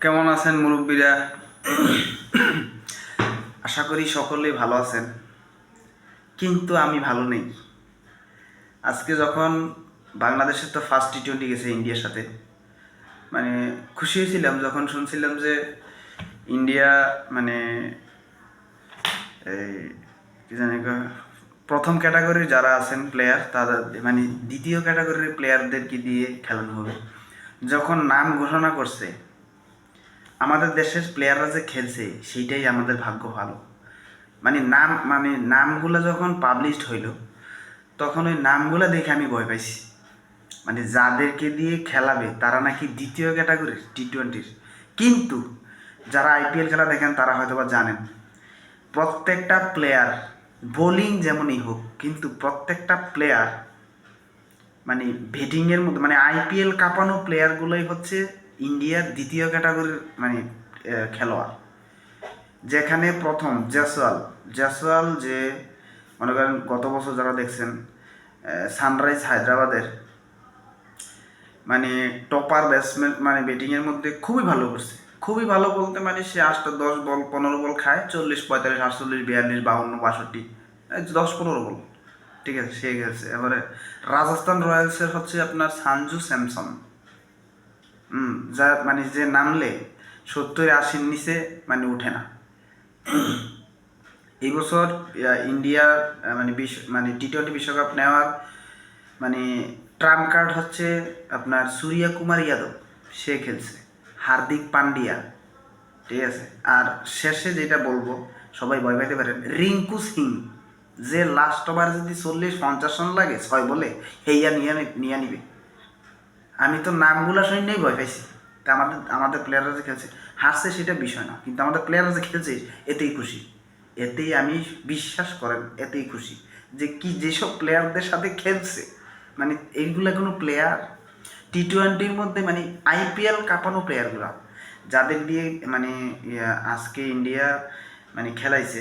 কেমন আছেন মুরব্বীরা? আশা করি সকলেই ভালো আছেন। কিন্তু আমি ভালো নেই। আজকে যখন বাংলাদেশের তো ফার্স্ট টি টোয়েন্টি গেছে ইন্ডিয়ার সাথে মানে খুশি হয়েছিলাম যখন শুনছিলাম যে ইন্ডিয়া মানে এই জানি প্রথম ক্যাটাগরির যারা আছেন প্লেয়ার তারা মানে দ্বিতীয় ক্যাটাগরির প্লেয়ারদেরকে দিয়ে খেলানো হবে? যখন নাম ঘোষণা করছে আমাদের দেশের প্লেয়াররা যে খেলছে, সেইটাই আমাদের ভাগ্য ভালো। মানে নাম মানে নামগুলো যখন পাবলিশড হইল, তখন ওই নামগুলো দেখে আমি ভয় পাইছি। মানে যাদেরকে দিয়ে খেলাবে, তারা নাকি দ্বিতীয় ক্যাটাগরির টি টোয়েন্টির কিন্তু যারা আইপিএল খেলা দেখেন, তারা হয়তো বা জানেন, প্রত্যেকটা প্লেয়ার বোলিং যেমনই হোক, কিন্তু প্রত্যেকটা প্লেয়ার মানে ব্যাটিংয়ের মধ্যে মানে আইপিএল কাঁপানো প্লেয়ারগুলোই হচ্ছে ইন্ডিয়ার দ্বিতীয় ক্যাটাগরির মানে খেলোয়াড়। যেখানে প্রথম জয়সওয়াল। জয়সওয়াল যে, মনে করেন গত বছর যারা দেখছেন সানরাইজ হায়দ্রাবাদের মানে টপার ব্যাটসম্যান মানে ব্যাটিংয়ের মধ্যে খুবই ভালো করছে। খুবই ভালো বলতে মানে সে আটটা দশ বল, পনেরো বল খায়, চল্লিশ, পঁয়তাল্লিশ, আটচল্লিশ, বিয়াল্লিশ, বাউন্ন, বাষট্টি দশ, পনেরো বল। ঠিক আছে, সে গেছে এবারে রাজস্থান রয়্যালসের হচ্ছে আপনার সানজু স্যামসন। যা মানে যে নামলে সত্তর আশির নিচে মানে উঠে না। এই বছর ইন্ডিয়ার মানে বিশ্ব মানে টি টোয়েন্টি বিশ্বকাপ নেওয়ার মানে ট্রাম্প কার্ড হচ্ছে আপনার সূর্য কুমার যাদব। সে খেলছে। হার্দিক পান্ডিয়া। ঠিক আছে? আর শেষে যেটা বলব, সবাই ভয় পাইতে পারেন, রিঙ্কু সিং। যে লাস্ট ওভার যদি চল্লিশ, পঞ্চাশ রান লাগে, ছয় বলে হেইয়া নিয়ে নিয়ে নিবে। আমি তো নামগুলো শুনেই ভয় পাইছি। তা আমাদের আমাদের প্লেয়াররা যে খেলছে, হারছে সেটা বিষয় না। কিন্তু আমাদের প্লেয়াররা যে খেলছে, এতেই খুশি। এতেই আমি বিশ্বাস করেন, এতেই খুশি। যে কি, যেসব প্লেয়ারদের সাথে খেলছে মানে এইগুলা কোনো প্লেয়ার টি টোয়েন্টির মধ্যে মানে আইপিএল কাঁপানো প্লেয়ারগুলা যাদের দিয়ে মানে আজকে ইন্ডিয়া মানে খেলাইছে,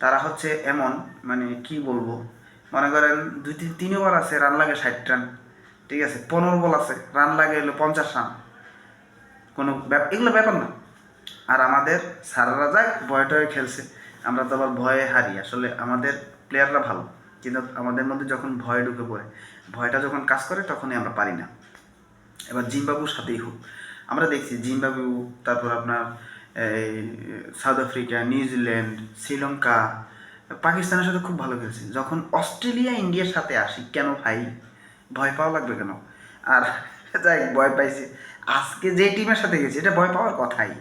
তারা হচ্ছে এমন মানে কি বলব? মনে করেন দুই তিন তিন ওভার আছে, রান লাগে ষাট রান। ঠিক আছে, পনেরো বল আছে রান লাগে হলো পঞ্চাশ রান কোনো এগুলো ব্যাপার না। আর আমাদের সারারা যাক, ভয় টয়ে খেলছে। আমরা তো আবার ভয়ে হারি। আসলে আমাদের প্লেয়াররা ভালো। কিন্তু আমাদের মধ্যে যখন ভয় ঢুকে পড়ে, ভয়টা যখন কাজ করে, তখনই আমরা পারি না। এবার জিম্বাবুর সাথেই হোক। আমরা দেখছি জিম্বাবু, তারপর আপনার, এই সাউথ আফ্রিকা, নিউজিল্যান্ড, শ্রীলঙ্কা, পাকিস্তানের সাথে খুব ভালো খেলছে। যখন অস্ট্রেলিয়া, ইন্ডিয়ার সাথে আসি, কেন ভাই? ভয় পাওয়া লাগবে কেন? আর যাই ভয় পাইছে। আজকে যে টিমের সাথে গেছি, এটা ভয় পাওয়ার কথাই।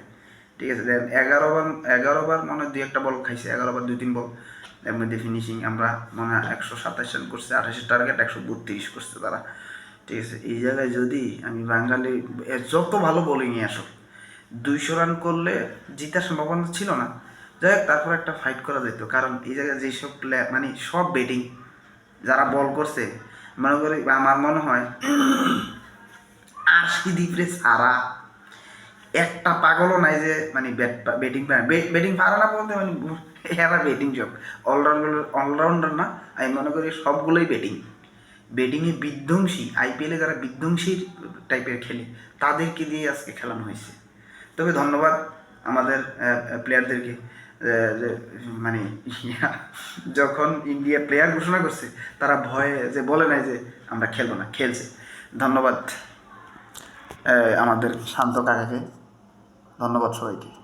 ঠিক আছে, দেন এগারো বার এগারো বার মনে হয় দুই একটা বল খাইছে, এগারো বার দুই তিন বল। এর মধ্যে ফিনিশিং আমরা মনে হয় একশো সাতাশ রান করছে, আঠাশের টার্গেট একশো বত্রিশ করছে তারা। ঠিক আছে, এই জায়গায় যদি আমি বাঙালি যত ভালো বোলিংয়ে আসো দুইশো রান করলে জিতার সম্ভাবনা ছিল না। যাই হোক, তারপর একটা ফাইট করা যেত কারণ এই জায়গায় যেসব প্লেয়ার মানে সব ব্যাটিং যারা বল করছে মনে করি আমার মনে হয় আশি দ্বীপরে সারা। একটা পাগলও নাই যে মানে ব্যাট ব্যাটিং ব্যাটিং পারে না বলতে মানে এরা ব্যাটিং সব অলরাউন্ডার অলরাউন্ডার না, আমি মনে করি সবগুলোই ব্যাটিং ব্যাটিংয়ে বিধ্বংসী আইপিএলে যারা বিধ্বংসী টাইপের খেলে, তাদেরকে দিয়ে আজকে খেলানো হয়েছে। তবে ধন্যবাদ আমাদের প্লেয়ারদেরকে মানে যখন ইন্ডিয়া প্লেয়ার ঘোষণা করছে, তারা ভয়ে যে বলে নাই যে আমরা খেলব না, খেলছে। ধন্যবাদ আমাদের শান্ত কাকাকে। ধন্যবাদ সবাইকে।